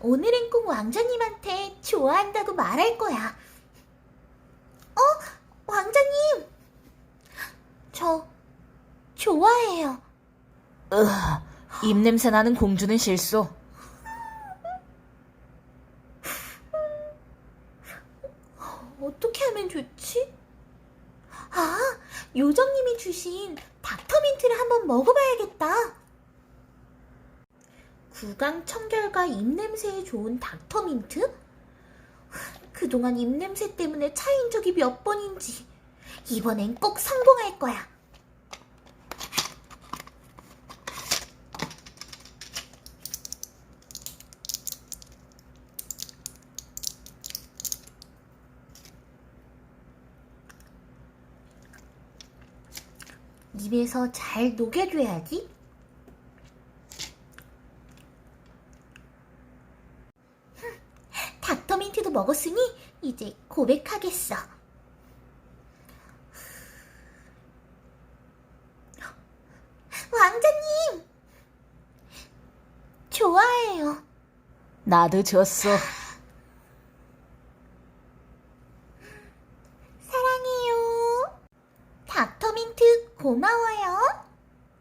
오늘은 꼭 왕자님한테 좋아한다고 말할 거야. 어? 왕자님! 저, 좋아해요. 으, 입냄새 나는 공주는 실수. 어떻게 하면 좋지? 아, 요정님이 주신 닥터민트를 한번 먹어봐야겠다. 구강 청결과 입냄새에 좋은 닥터민트? 그동안 입냄새 때문에 차인 적이 몇 번인지 이번엔 꼭 성공할 거야. 입에서 잘 녹여줘야지. 닥터민트도 먹었으니 이제 고백하겠어. 왕자님! 좋아해요. 나도 졌어. 사랑해요. 닥터민트 고마워요.